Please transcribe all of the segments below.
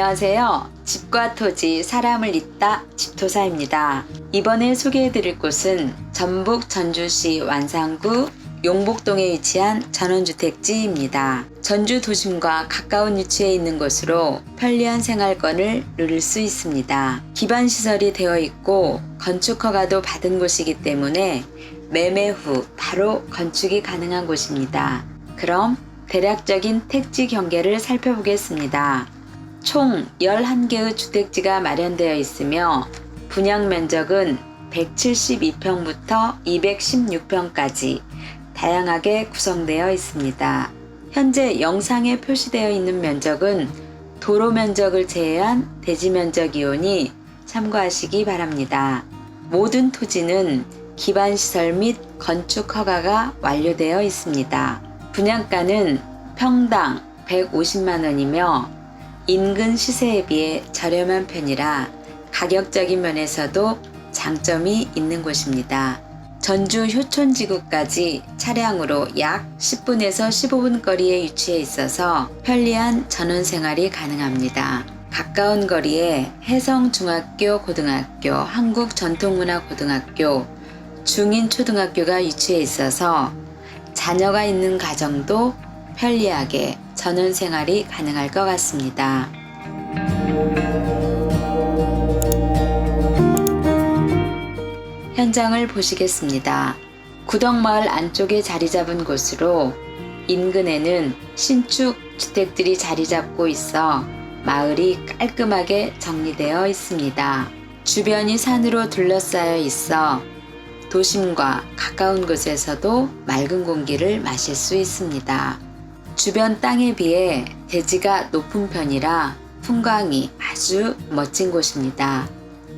안녕하세요. 집과 토지, 사람을 잇다 집토사입니다. 이번에 소개해 드릴 곳은 전북 전주시 완산구 용복동에 위치한 전원주택지입니다. 전주 도심과 가까운 위치에 있는 곳으로 편리한 생활권을 누릴 수 있습니다. 기반 시설이 되어 있고 건축 허가도 받은 곳이기 때문에 매매 후 바로 건축이 가능한 곳입니다. 그럼 대략적인 택지 경계를 살펴보겠습니다. 총 11개의 주택지가 마련되어 있으며 분양 면적은 172평부터 216평까지 다양하게 구성되어 있습니다. 현재 영상에 표시되어 있는 면적은 도로 면적을 제외한 대지 면적이오니 참고하시기 바랍니다. 모든 토지는 기반 시설 및 건축 허가가 완료되어 있습니다. 분양가는 평당 150만 원이며 인근 시세에 비해 저렴한 편이라 가격적인 면에서도 장점이 있는 곳입니다. 전주 효촌지구까지 차량으로 약 10분에서 15분 거리에 위치해 있어서 편리한 전원 생활이 가능합니다. 가까운 거리에 해성중학교 고등학교, 한국전통문화고등학교, 중인초등학교가 위치해 있어서 자녀가 있는 가정도 편리하게 전원 생활이 가능할 것 같습니다. 현장을 보시겠습니다. 구덕마을 안쪽에 자리 잡은 곳으로 인근에는 신축 주택들이 자리 잡고 있어 마을이 깔끔하게 정리되어 있습니다. 주변이 산으로 둘러싸여 있어 도심과 가까운 곳에서도 맑은 공기를 마실 수 있습니다. 주변 땅에 비해 대지가 높은 편이라 풍광이 아주 멋진 곳입니다.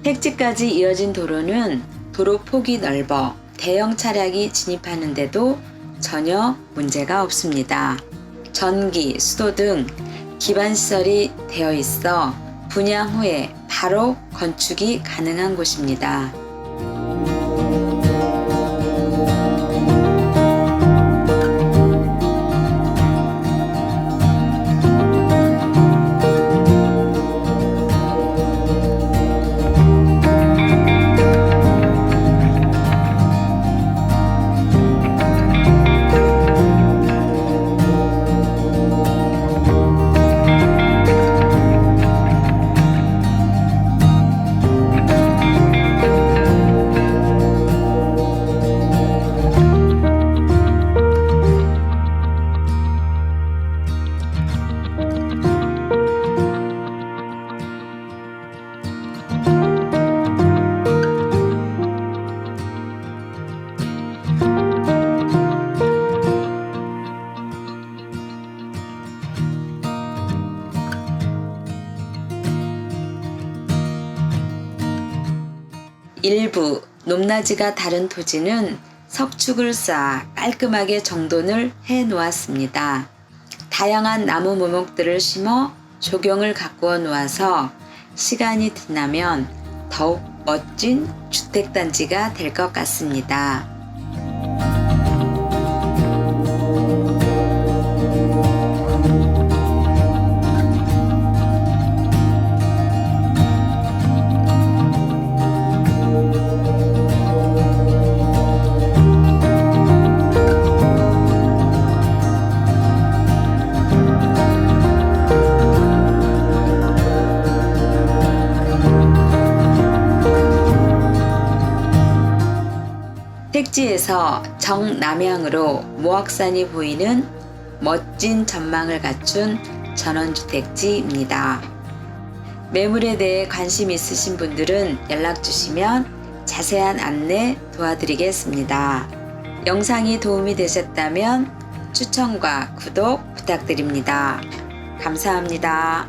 택지까지 이어진 도로는 도로 폭이 넓어 대형 차량이 진입하는데도 전혀 문제가 없습니다. 전기, 수도 등 기반 시설이 되어 있어 분양 후에 바로 건축이 가능한 곳입니다. 일부 높낮이가 다른 토지는 석축을 쌓아 깔끔하게 정돈을 해 놓았습니다. 다양한 나무 모목들을 심어 조경을 가꾸어 놓아서 시간이 지나면 더욱 멋진 주택단지가 될 것 같습니다. 택지에서 정남향으로 모악산이 보이는 멋진 전망을 갖춘 전원주택지입니다. 매물에 대해 관심 있으신 분들은 연락 주시면 자세한 안내 도와드리겠습니다. 영상이 도움이 되셨다면 추천과 구독 부탁드립니다. 감사합니다.